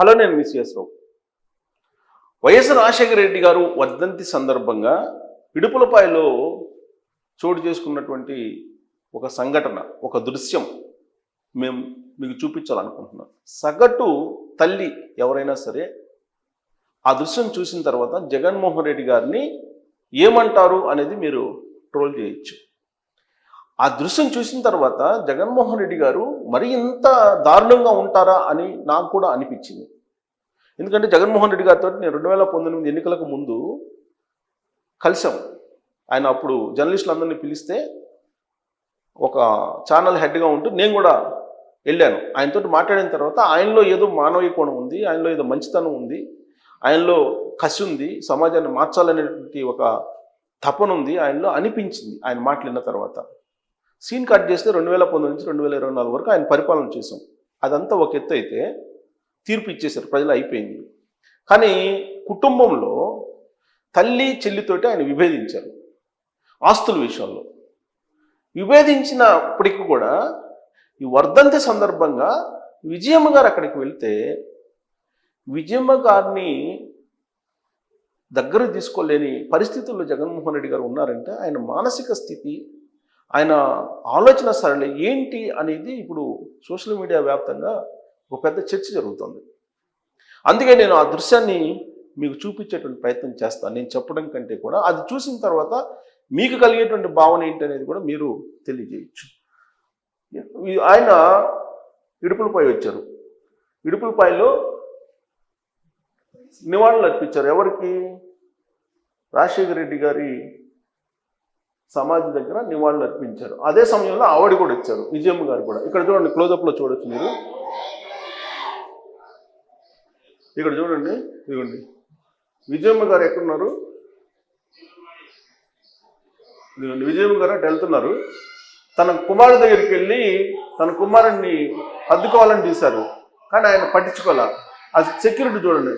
Hello నేను miss Rao. YS Rajasekhara Reddy గారు వర్ధంతి సందర్భంగా ఇడుపులపాయలో చోటు చేసుకున్నటువంటి ఒక సంఘటన ఒక దృశ్యం మేము మీకు చూపించాలనుకుంటున్నాం. సగటు తల్లి ఎవరైనా సరే ఆ దృశ్యం చూసిన తర్వాత జగన్మోహన్ రెడ్డి గారిని ఏమంటారు అనేది మీరు ట్రోల్ చేయొచ్చు. ఆ దృశ్యం చూసిన తర్వాత జగన్మోహన్ రెడ్డి గారు మరి ఇంత దారుణంగా ఉంటారా? అని నాకు కూడా అనిపించింది. ఎందుకంటే జగన్మోహన్ రెడ్డి గారితో నేను రెండు వేల పంతొమ్మిది ఎన్నికలకు ముందు కలిసాం ఆయన అప్పుడు జర్నలిస్టులందరినీ పిలిస్తే ఒక ఛానల్ హెడ్గా ఉంటూ నేను కూడా వెళ్ళాను. ఆయనతో మాట్లాడిన తర్వాత ఆయనలో ఏదో మానవీయ కోణం ఉంది ఆయనలో ఏదో మంచితనం ఉంది ఆయనలో కసి ఉంది సమాజాన్ని మార్చాలనేటువంటి ఒక తపన ఉంది ఆయనలో అనిపించింది ఆయన మాట్లాడిన తర్వాత. సీన్ కట్ చేస్తే రెండు వేల పంతొమ్మిది నుంచి రెండు వేల ఇరవై నాలుగు వరకు ఆయన పరిపాలన చేశాం. అదంతా ఒక ఎత్తు అయితే తీర్పు ఇచ్చేశారు ప్రజలు అయిపోయింది. కానీ కుటుంబంలో తల్లి చెల్లితోటి ఆయన విభేదించారు ఆస్తుల విషయంలో. విభేదించినప్పటికీ కూడా ఈ వర్ధంతి సందర్భంగా విజయమ్మ గారు అక్కడికి వెళ్తే విజయమ్మ గారిని దగ్గర తీసుకోలేని పరిస్థితుల్లో జగన్మోహన్ రెడ్డి గారు ఉన్నారంటే ఆయన మానసిక స్థితి ఆయన ఆలోచన సరళి ఏంటి అనేది ఇప్పుడు సోషల్ మీడియా వ్యాప్తంగా ఒక పెద్ద చర్చ జరుగుతుంది. అందుకే నేను ఆ దృశ్యాన్ని మీకు చూపించేటువంటి ప్రయత్నం చేస్తాను. నేను చెప్పడం కంటే కూడా అది చూసిన తర్వాత మీకు కలిగేటువంటి భావన ఏంటి అనేది కూడా మీరు తెలియజేయచ్చు. ఆయన ఇడుపులపై వచ్చారు. ఇడుపులపాయలో నివాళులు అర్పించారు. ఎవరికి? రాజశేఖర రెడ్డి గారి సమాధి దగ్గర నివాళులు అర్పించారు. అదే సమయంలో ఆవిడ కూడా ఇచ్చారు విజయమ్మ గారు కూడా. ఇక్కడ చూడండి క్లోజప్లో చూడొచ్చు మీరు. ఇక్కడ చూడండి ఇదిగోండి. విజయమ్మ గారు ఎక్కడున్నారు? ఇదిగోండి విజయమ్మ గారు అటు వెళ్తున్నారు. తన కుమారుడు దగ్గరికి వెళ్ళి తన కుమారుడిని అద్దుకోవాలని చూశారు కానీ ఆయన పట్టించుకోలే. అది సెక్యూరిటీ చూడండి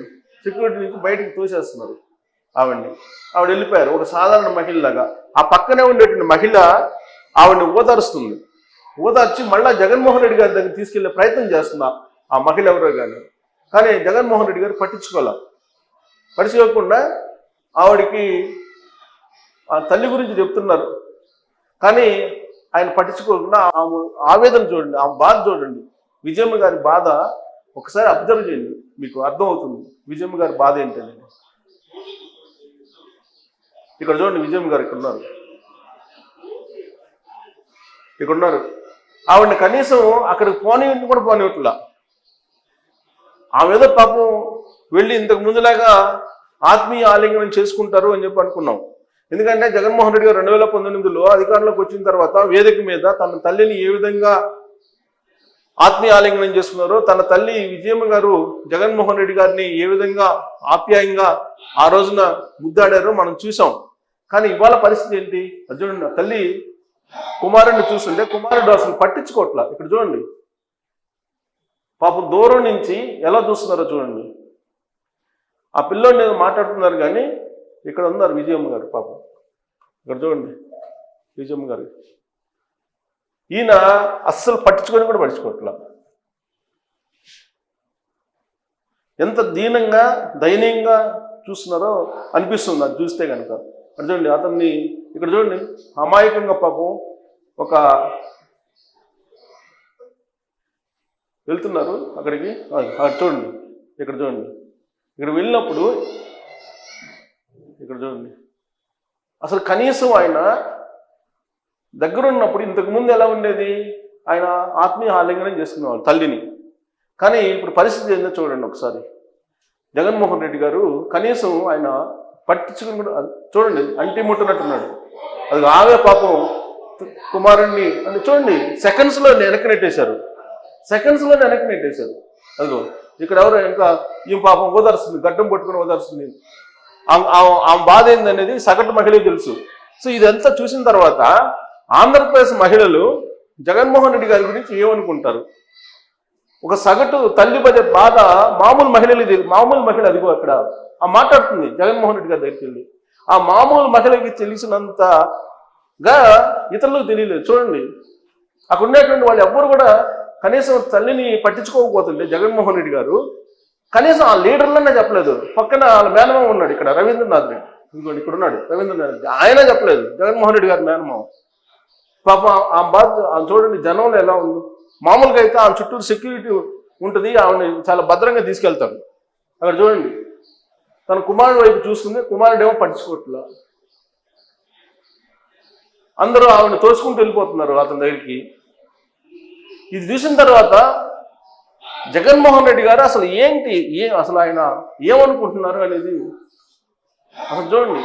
సెక్యూరిటీ నుంచి బయటకు తోసేస్తున్నారు. ఆవిడ్ని. ఆవిడ వెళ్ళిపోయారు. ఒక సాధారణ మహిళలాగా. ఆ పక్కనే ఉండేటువంటి మహిళ ఆవిడని ఓదారుస్తుంది. ఓదార్చి మళ్ళా జగన్మోహన్ రెడ్డి గారి దగ్గర తీసుకెళ్ళే ప్రయత్నం చేస్తున్నా ఆ మహిళ ఎవరో కానీ కానీ జగన్మోహన్ రెడ్డి గారు పట్టించుకోలే. పట్టించుకోకుండా ఆవిడకి ఆ తల్లి గురించి చెప్తున్నారు. కానీ ఆయన పట్టించుకోకుండా ఆమె ఆవేదన చూడండి ఆమె బాధ చూడండి. విజయమ్మ గారి బాధ ఒకసారి అబ్జర్వ్ చేయండి. మీకు అర్థమవుతుంది. విజయమ్మ గారి బాధ ఏంటంటే ఇక్కడ చూడండి విజయం గారు ఇక్కడ ఉన్నారు ఇక్కడ ఉన్నారు ఆవిడ కనీసం అక్కడికి పోనీ కూడా పోనివ్వట్లా ఆమె ఏదో పాపం వెళ్ళి ఇంతకు ముందులాగా ఆత్మీయ ఆలింగనం చేసుకుంటారు అని చెప్పి అనుకున్నాం. ఎందుకంటే జగన్మోహన్ రెడ్డి గారు రెండు వేల పంతొమ్మిదిలో అధికారంలోకి వచ్చిన తర్వాత వేదిక మీద తన తల్లిని ఏ విధంగా ఆత్మీయ ఆలింగనం చేసుకున్నారో తన తల్లి విజయమ్మ గారు జగన్మోహన్ రెడ్డి గారిని ఏ విధంగా ఆప్యాయంగా ఆ రోజున ముద్దాడారో మనం చూసాం. కానీ ఇవాళ పరిస్థితి ఏంటి? అది చూడండి తల్లి కుమారుడిని చూస్తుంటే కుమారుడు అసలు పట్టించుకోవట్లా. ఇక్కడ చూడండి. పాపం దూరం నుంచి ఎలా చూస్తున్నారో చూడండి. ఆ పిల్లోడిని ఏదో మాట్లాడుతున్నారు కానీ ఇక్కడ ఉన్నారు విజయమ్మ గారు పాపం. ఇక్కడ చూడండి విజయమ్మ గారు. ఈయన అస్సలు పట్టించుకొని కూడా పట్టించుకోవట్లా. ఎంత దీనంగా దయనీయంగా చూస్తున్నారో అనిపిస్తుంది అది చూస్తే కనుక ఇక్కడ చూడండి అతన్ని ఇక్కడ చూడండి అమాయకంగా పాపం ఒక వెళ్తున్నారు అక్కడికి. ఆ, చూడండి ఇక్కడ చూడండి. ఇక్కడ వెళ్ళినప్పుడు ఇక్కడ చూడండి. అసలు కనీసం ఆయన దగ్గర ఉన్నప్పుడు ఇంతకు ముందు ఎలా ఉండేది? ఆయన ఆత్మీయ ఆలింగనం చేసుకునేవాళ్ళు తల్లిని. కానీ ఇప్పుడు పరిస్థితి ఏందో చూడండి ఒకసారి. జగన్మోహన్ రెడ్డి గారు కనీసం ఆయన పట్టించుకుని కూడా చూడండి అంటి ముట్టున్నట్టున్నాడు అది ఆమె పాపం కుమారుణ్ణి అని చూడండి సెకండ్స్లో వెనక్కి నెట్టేశారు. సెకండ్స్లో వెనక్కి నెట్టేశారు. అదిగో ఇక్కడ ఎవరు ఇంకా ఈ పాపం ఓదార్స్తుంది గడ్డం పట్టుకుని ఓదార్స్తుంది. ఆమె బాధ ఏందనేది సగటు మహిళకు తెలుసు. సో ఇదంతా చూసిన తర్వాత ఆంధ్రప్రదేశ్ మహిళలు జగన్మోహన్ రెడ్డి గారి గురించి ఏమనుకుంటారు? ఒక సగటు తల్లి పడే బాధ మామూలు మహిళలు మామూలు మహిళ అదిగో అక్కడ. ఆ మాట్లాడుతుంది జగన్మోహన్ రెడ్డి గారి దగ్గరికి వెళ్ళి. ఆ మామూలు మహిళకి తెలిసినంతగా ఇతరులకు తెలియలేదు. చూడండి. అక్కడ ఉండేటువంటి వాళ్ళు ఎవ్వరు కూడా కనీసం తల్లిని పట్టించుకోకపోతుండే జగన్మోహన్ రెడ్డి గారు. కనీసం ఆ లీడర్లనే చెప్పలేదు. పక్కన వాళ్ళ మేనమామ ఉన్నాడు ఇక్కడ రవీంద్రనాథ్ రెడ్డి. ఇంకోటి ఇక్కడ ఉన్నాడు రవీంద్రనాథ్ ఆయన చెప్పలేదు జగన్మోహన్ రెడ్డి గారి మేనమామ. పాప ఆ బాధ చూడండి జనంలో ఎలా ఉంది? మామూలుగా అయితే ఆమె చుట్టూరు సెక్యూరిటీ ఉంటుంది ఆమెను చాలా భద్రంగా తీసుకెళ్తాడు అక్కడ చూడండి. తన కుమారుడు వైపు చూస్తుంది కుమారుడేమో పట్టించుకోవట్లా అందరూ ఆవిడ తోసుకుంటూ వెళ్ళిపోతున్నారు అతని దగ్గరికి. ఇది చూసిన తర్వాత జగన్మోహన్ రెడ్డి గారు అసలు ఏంటి ఏ అసలు ఆయన ఏమనుకుంటున్నారు అనేది అసలు చూడండి.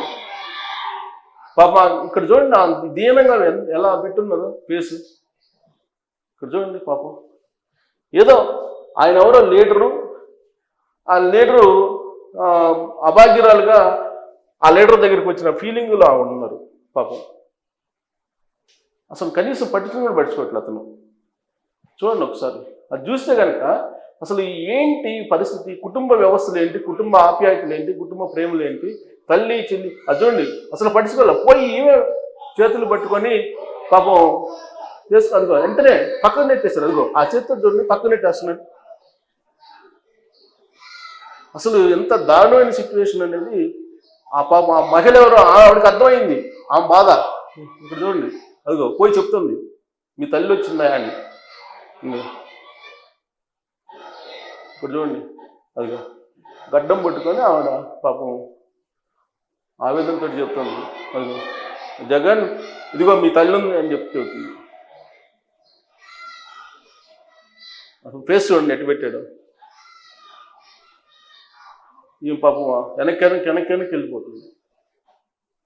పాప ఇక్కడ చూడండి దీనంగా ఎలా పెట్టున్నారు ఫేస్. ఇక్కడ చూడండి పాపం. ఏదో ఆయన ఎవరో లీడరు. ఆ లీడరు అభాగ్యురాలుగా ఆ లీడర్ దగ్గరికి వచ్చిన ఫీలింగ్లో ఆవిడ ఉన్నారు పాపం. అసలు కనీసం పట్టించుకుని కూడా పట్టించుకోవట్లేదు అతను. చూడండి ఒకసారి. అది చూస్తే కనుక అసలు ఏంటి పరిస్థితి? కుటుంబ వ్యవస్థలు ఏంటి? కుటుంబ ఆప్యాయతలు ఏంటి? కుటుంబ ప్రేమలు ఏంటి? తల్లి చెల్లి అది చూడండి. అసలు పట్టించుకోవాలి పోయి చేతులు పట్టుకొని పాపం చేస్తూ అనుకో వెంటనే పక్కన నెట్టేస్తాడు అనుకో ఆ చేతితో చూడండి పక్కన నెట్టేస్తున్నాడు. అసలు ఎంత దారుణమైన సిచ్యువేషన్ అనేది. ఆ పాప ఆ మహిళ ఎవరో ఆవిడకి అర్థమైంది. ఆ బాధ. ఇక్కడ చూడండి. అదిగో పోయి చెప్తుంది. మీ తల్లి వచ్చిందా అని. ఇప్పుడు చూడండి. అదిగో గడ్డం పట్టుకొని ఆవిడ పాపం ఆవేదనతో చెప్తుంది. అదిగో జగన్ ఇదిగో మీ తల్లి ఉంది అని చెప్తుంది అసలు ఫేస్ చూడండి ఎటు పెట్టాడు. ఈ పాపం వెనక్కి వెనక్కి వెనక్కి వెనక్కి వెళ్ళిపోతుంది.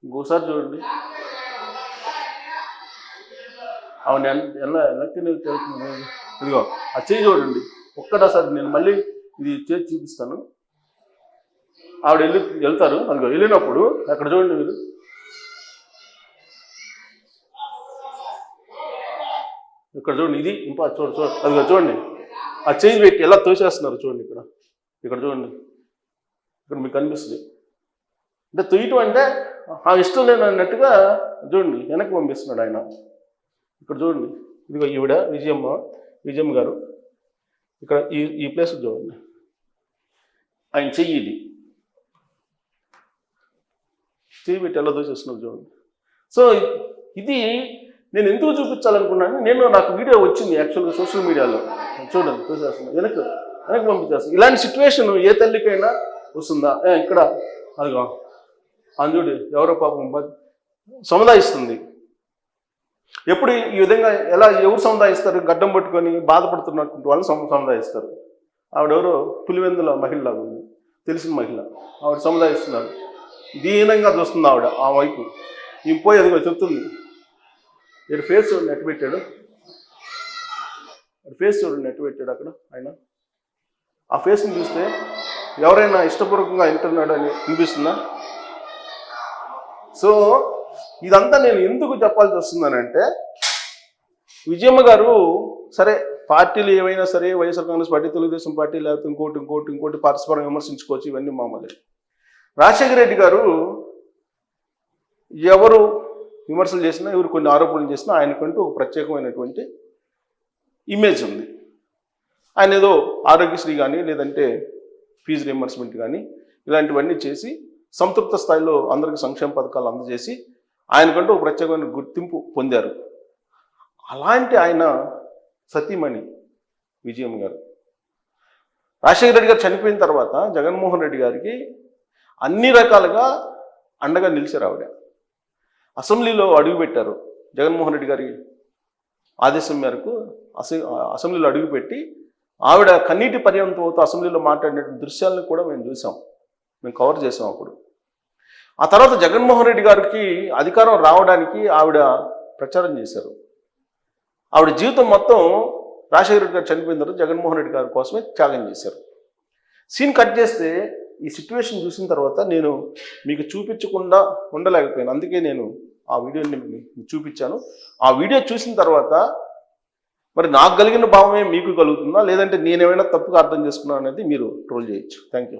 ఇంకోసారి చూడండి. ఆవిడ ఎలా వెనక్కి వెళ్తుంది ఇదిగో ఆ చేయి చూడండి. ఒక్కటోసారి నేను మళ్ళీ ఇది చేసి చూపిస్తాను. ఆవిడ వెళ్ళి వెళ్తారు. అందుకో వెళ్ళినప్పుడు అక్కడ చూడండి మీరు. ఇక్కడ చూడండి ఇది ఇంపా చూడ చూడ. అదిగో చూడండి. ఆ చేయి పెట్టి ఎలా తోసేస్తున్నారు చూడండి ఇక్కడ. ఇక్కడ చూడండి. ఇక్కడ మీకు కనిపిస్తుంది. అంటే తొయ్యటం అంటే ఆ ఇష్టం లేని అన్నట్టుగా చూడండి వెనక్కి పంపిస్తున్నాడు ఆయన. ఇక్కడ చూడండి. ఇదిగో ఈవిడ విజయమ్మ విజయమ్మ గారు. ఇక్కడ ఈ ఈ ప్లేస్ చూడండి. ఆయన చెయ్యి ఇది. చెయ్యి పెట్టి ఎలా దోచేస్తున్నారు చూడండి. సో ఇది నేను ఎందుకు చూపించాలనుకున్నాను? నేను నాకు వీడియో వచ్చింది యాక్చువల్గా సోషల్ మీడియాలో చూడండి చూసేస్తున్నాను వెనక్కి వెనక్కి పంపించేస్తాను ఇలాంటి సిచ్యువేషన్ ఏ తల్లికైనా వస్తుందా? ఇక్కడ. అదిగో. అందుడు ఎవరో పాపం సముదాయిస్తుంది. ఎప్పుడు ఈ విధంగా ఎలా ఎవరు సముదాయిస్తారు? గడ్డం పట్టుకొని బాధపడుతున్నటువంటి వాళ్ళు సముదాయిస్తారు. ఆవిడెవరో? పులివెందుల మహిళ ఉంది. తెలిసిన మహిళ. ఆవిడ సముదాయిస్తున్నారు. దీనంగా చూస్తుంది ఆవిడ ఆ వైపు. ఈ అదిగో చెప్తుంది. ఇక్కడ ఫేస్ చూడండి నెట్ పెట్టాడు? ఫేస్ చూడండి నెట్ పెట్టాడు అక్కడ ఆయన? ఆ ఫేస్ని చూస్తే ఎవరైనా ఇష్టపూర్వకంగా వింటున్నాడు అని అనిపిస్తుందా? సో ఇదంతా నేను ఎందుకు చెప్పాల్సి వస్తుందనంటే విజయమ్మ గారు సరే పార్టీలు ఏవైనా సరే YSR Congress party Telugu Desam party లేకపోతే ఇంకోటి ఇంకోటి ఇంకోటి పరస్పరం విమర్శించుకోవచ్చు ఇవన్నీ మామూలే. రాజశేఖర రెడ్డి గారు ఎవరు విమర్శలు చేసినా ఎవరు కొన్ని ఆరోపణలు చేసినా ఆయనకంటూ ఒక ప్రత్యేకమైనటువంటి ఇమేజ్ ఉంది. ఆయన ఏదో ఆరోగ్యశ్రీ కానీ లేదంటే ఫీజు రియంబర్స్మెంట్ కానీ ఇలాంటివన్నీ చేసి సంతృప్త స్థాయిలో అందరికి సంక్షేమ పథకాలు అందజేసి ఆయనకంటూ ఒక ప్రత్యేకమైన గుర్తింపు పొందారు. అలాంటి ఆయన సతీమణి విజయం గారు. రాజశేఖర రెడ్డి గారు చనిపోయిన తర్వాత జగన్మోహన్ రెడ్డి గారికి అన్ని రకాలుగా అండగా నిలిచారు ఆవిడ. అసెంబ్లీలో అడుగుపెట్టారు జగన్మోహన్ రెడ్డి గారి ఆదేశం మేరకు అసెంబ్లీలో అడుగుపెట్టి ఆవిడ కన్నీటి పర్యంతంతో అసెంబ్లీలో మాట్లాడిన దృశ్యాలను కూడా మేము చూసాం. మేము కవర్ చేసాం అప్పుడు. ఆ తర్వాత జగన్మోహన్ రెడ్డి గారికి అధికారం రావడానికి ఆవిడ ప్రచారం చేశారు. ఆవిడ జీవితం మొత్తం రాజశేఖర రెడ్డి గారు చనిపోయిన తర్వాత జగన్మోహన్ రెడ్డి గారి కోసమే త్యాగం చేశారు. సీన్ కట్ చేస్తే ఈ సిచ్యువేషన్ చూసిన తర్వాత నేను మీకు చూపించకుండా ఉండలేకపోయాను. అందుకే నేను ఆ వీడియోని చూపించాను. ఆ వీడియో చూసిన తర్వాత మరి నాకు కలిగిన భావమే మీకు కలుగుతుందా? లేదంటే నేనేమైనా తప్పుగా అర్థం చేసుకున్నా అనేది మీరు ట్రోల్ చేయొచ్చు. Thank you